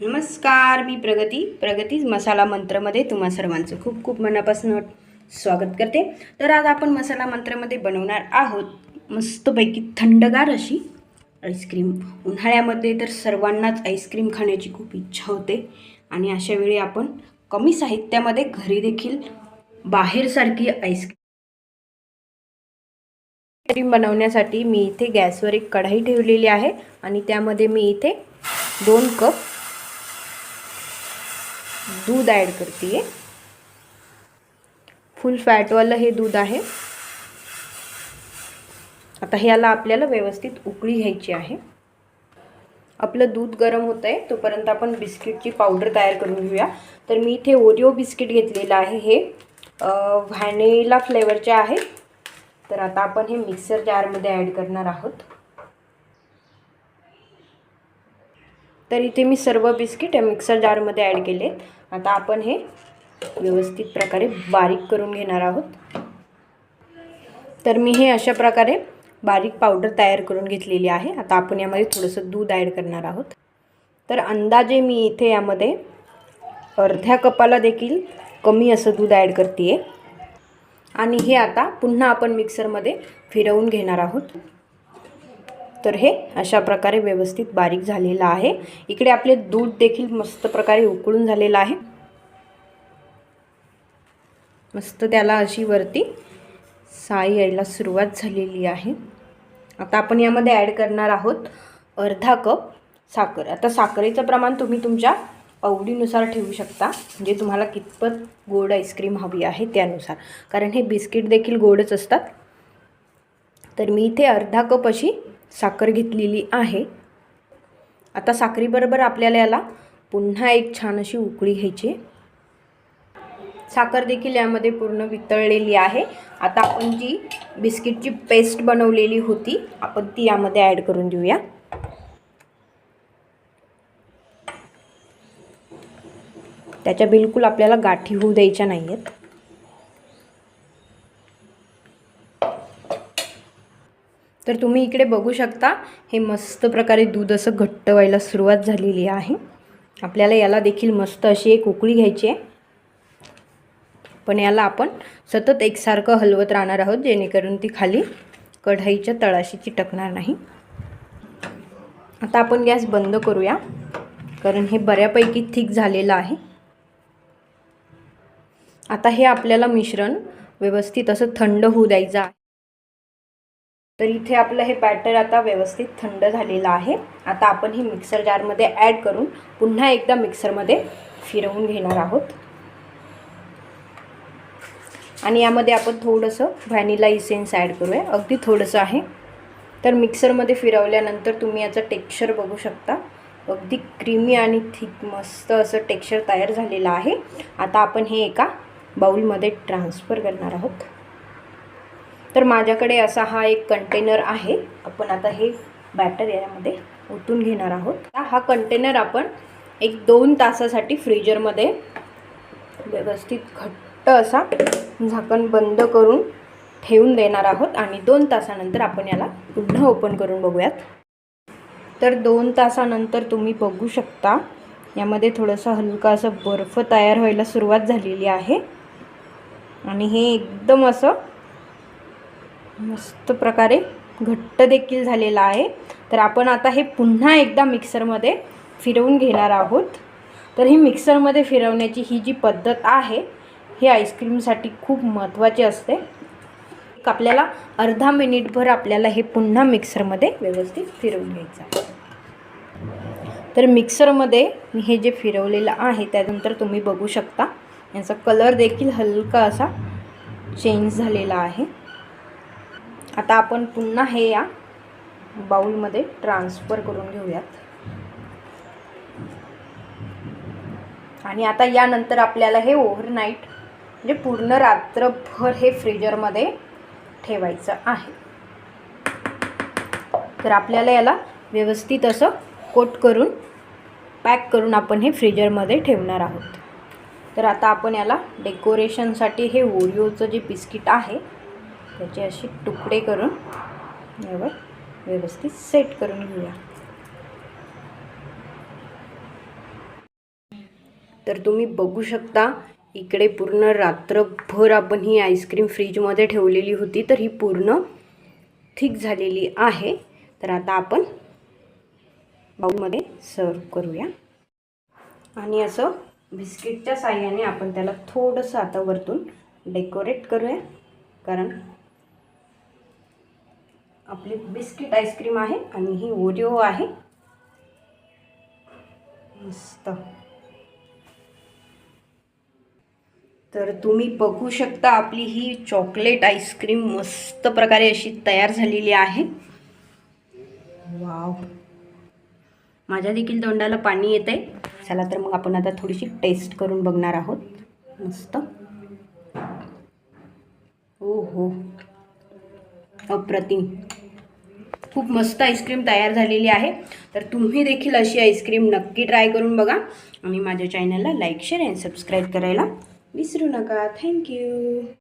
नमस्कार मी प्रगती. प्रगती मसाला मंत्रमध्ये तुम्हा सर्वांचं खूप खूप मनापासून स्वागत करते. तर आज आपण मसाला मंत्रमध्ये बनवणार आहोत मस्तपैकी थंडगार अशी आईस्क्रीम. उन्हाळ्यामध्ये तर सर्वांनाच आईस्क्रीम खाण्याची खूप इच्छा होते आणि अशा वेळी आपण कमी साहित्यामध्ये घरी देखील बाहेरसारखी आईस्क्रीम आईस्क्रीम बनवण्यासाठी मी इथे गॅसवर एक कढाई ठेवलेली आहे आणि त्यामध्ये मी इथे दोन कप दूध ॲड करते फुल फॅटवालं हे दूध आहे. आता ह्याला आपल्याला व्यवस्थित उकळी घ्यायची आहे. आपलं दूध गरम होतं आहे तोपर्यंत आपण बिस्किटची पावडर तयार करून घेऊया. तर मी इथे ओरिओ बिस्किट घेतलेलं आहे हे व्हॅनिला फ्लेवरचे आहे. तर आता आपण हे मिक्सर जारमध्ये ॲड करणार आहोत. तर इथे मी सर्व बिस्किट मिक्सर जारमध्ये ॲड केलेत आता आपण हे व्यवस्थित प्रकारे बारीक करून घेणार आहोत. तर मी हे अशा प्रकारे बारीक पावडर तयार करून घेतलेली आहे. आता आपण यामध्ये थोडंसं दूध ॲड करणार आहोत. तर अंदाजे मी इथे यामध्ये अर्ध्या कपाला देखील कमी असं दूध ॲड करते आणि हे आता पुन्हा आपण मिक्सरमध्ये फिरवून घेणार आहोत. तर हे अशा प्रकारे व्यवस्थित बारीक झालेलं आहे. इकडे आपले दूध देखील मस्त प्रकारे उकळून झालेलं आहे. मस्त त्याला अशी वरती साई यायला सुरुवात झालेली आहे. आता आपण यामध्ये ॲड करणार आहोत अर्धा कप साखर. आता साखरेचं प्रमाण तुम्ही तुमच्या आवडीनुसार ठेवू शकता. म्हणजे तुम्हाला कितपत गोड आईस्क्रीम हवी आहे त्यानुसार. कारण हे बिस्किट देखील गोडच असतात. तर मी इथे अर्धा कप अशी साखर घेतलेली आहे. आता साखरीबरोबर आपल्याला याला पुन्हा एक छान अशी उकळी घ्यायची साखर देखील यामध्ये पूर्ण वितळलेली आहे. आता आपण जी बिस्किटची पेस्ट बनवलेली होती आपण ती यामध्ये ॲड करून देऊया. त्याच्या बिलकुल आपल्याला गाठी होऊ द्यायच्या नाही आहेत तर तुम्ही इकडे बघू शकता हे मस्त प्रकारे दूध असं घट्ट व्हायला सुरुवात झालेली आहे. आपल्याला याला देखील मस्त अशी एक उकळी घ्यायची आहे. पण याला आपण सतत एकसारखं हलवत राहणार आहोत जेणेकरून ती खाली कढाईच्या तळाशी चिटकणार नाही. आता आपण गॅस बंद करूया कारण हे बऱ्यापैकी थिक झालेलं आहे. आता हे आपल्याला मिश्रण व्यवस्थित असं थंड होऊ द्यायचं आहे. तर इथे आपलं हे बॅटर आता व्यवस्थित थंड झालेलं आहे. आता आपण हे मिक्सर जारमध्ये ॲड करून पुन्हा एकदा मिक्सरमध्ये फिरवून घेणार आहोत. आणि यामध्ये आपण थोडंसं व्हॅनिला इसेन्स ॲड करूया. अगदी थोडंसं आहे. तर मिक्सरमध्ये फिरवल्यानंतर तुम्ही याचं टेक्स्चर बघू शकता. अगदी क्रीमी आणि थिक मस्त असं टेक्स्चर तयार झालेलं आहे. आता आपण हे एका बाऊलमध्ये ट्रान्सफर करणार आहोत. तर माझ्याकडे असा हा एक कंटेनर आहे. आपण आता हे बॅटर यामध्ये ओतून घेणार आहोत. हा कंटेनर आपण एक दोन तासासाठी फ्रीजरमध्ये व्यवस्थित घट्ट असा झाकण बंद करून ठेवून देणार आहोत आणि दोन तासानंतर आपण याला पुन्हा ओपन करून बघूयात. तर दोन तासानंतर तुम्ही बघू शकता यामध्ये थोडंसं हलका असं बर्फ तयार व्हायला सुरुवात झालेली आहे. आणि हे एकदम असं मस्त प्रकारे घट्ट देखील झालेला आहे. तर आपण आता हे पुन्हा एकदा मिक्सरमध्ये फिरवून घेणार आहोत. तर ही मिक्सरमध्ये फिरवण्याची ही जी पद्धत आहे ही आईस्क्रीमसाठी खूप महत्त्वाची असते. आपल्याला अर्धा मिनिटभर आपल्याला हे पुन्हा मिक्सरमध्ये व्यवस्थित फिरवून घ्यायचं तर मिक्सरमध्ये मी हे जे फिरवलेलं आहे त्यानंतर तुम्ही बघू शकता. याचा कलर देखील हलका असा चेंज झालेला आहे. आता आपण पुन्हा हे या बाऊलमध्ये ट्रान्सफर करून घेऊयात. आणि आता यानंतर आपल्याला हे ओव्हरनाईट म्हणजे पूर्ण रात्रभर हे फ्रीजरमध्ये ठेवायचं आहे. तर आपल्याला याला व्यवस्थित असं कोट करून पॅक करून आपण हे फ्रीजरमध्ये ठेवणार आहोत. तर आता आपण याला डेकोरेशनसाठी हे ओरिओचं जे बिस्किट आहे त्याचे असे तुकडे करून यावर व्यवस्थित सेट करून घेऊया. तर तुम्ही बघू शकता इकडे पूर्ण रात्रभर आपण ही आईस्क्रीम फ्रीजमध्ये ठेवलेली होती तर ही पूर्ण थिक झालेली आहे. तर आता आपण बाऊलमध्ये सर्व करूया. आणि असं बिस्किटच्या साह्याने आपण त्याला थोडंसं आता वरतून डेकोरेट करूया कारण आपली बिस्किट आईस्क्रीम आहे आणि ही ओरिओ आहे. मस्त. तर तुम्ही बघू शकता आपली ही चॉकलेट आईस्क्रीम मस्त प्रकारे अशी तयार झालेली आहे. वाव. माझ्या देखील तोंडाला पाणी येत आहे चला तर मग आपण आता थोडीशी टेस्ट करून बघणार आहोत. मस्त. हो हो अप्रतिम. खूप मस्त आईस्क्रीम तयार झालेली आहे. तर तुम्ही देखील अशी आईस्क्रीम नक्की ट्राय करून बघा. आणि माझ्या चॅनलला लाईक शेअर अँड सबस्क्राईब करायला विसरू नका. थँक्यू